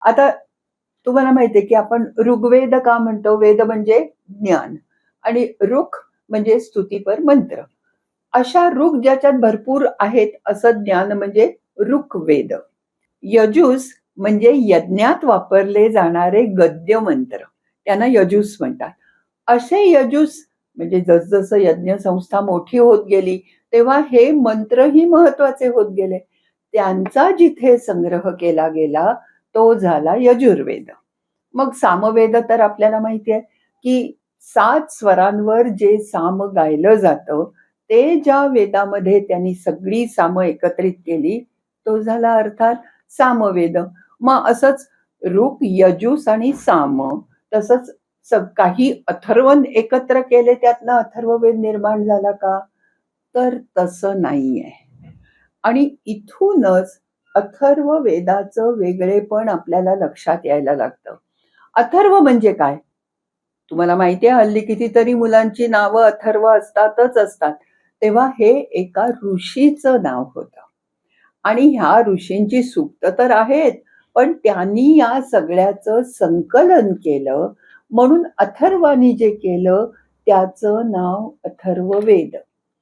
आता तुम्हाला माहितीये की आपण ऋग्वेद का म्हणतो? वेद म्हणजे ज्ञान. आणि ऋख म्हणजे स्तुतीपर मंत्र. अशा ऋक ज्याच्यात भरपूर आहेत असं ज्ञान म्हणजे ऋग्वेद. यजूस म्हणजे यज्ञात वापरले जाणारे गद्य मंत्र. त्यांना यजूस म्हणतात. असे यजूस म्हणजे जसजसं यज्ञ संस्था मोठी होत गेली तेव्हा हे मंत्रही महत्त्वाचे होत गेले. त्यांचा जिथे संग्रह केला गेला तो झाला यजुर्वेद. मग सामवेद तर आपल्याला माहिती आहे की सात स्वरांवर जे साम गायलं जातं ते ज्या वेदामध्ये त्यांनी सगळी साम एकत्रित केली तो झाला अर्थात सामवेद. मग असंच ऋक यजूस आणि साम तसंच काही अथर्व एकत्र केले त्यातनं अथर्ववेद निर्माण झाला का? तर तसं नाहीये. आणि इथूनच अथर्व वेदाचं वेगळेपण आपल्याला लक्षात यायला लागतं. अथर्व म्हणजे काय? तुम्हाला माहिती आहे हल्ली कितीतरी मुलांची नावं अथर्व असतातच असतात. तेव्हा हे एका ऋषीचं नाव होतं. आणि ह्या ऋषींची सुक्त तर आहेत पण त्यांनी या सगळ्याचं संकलन केलं. म्हणून अथर्वानी जे केलं त्याचं नाव अथर्ववेद.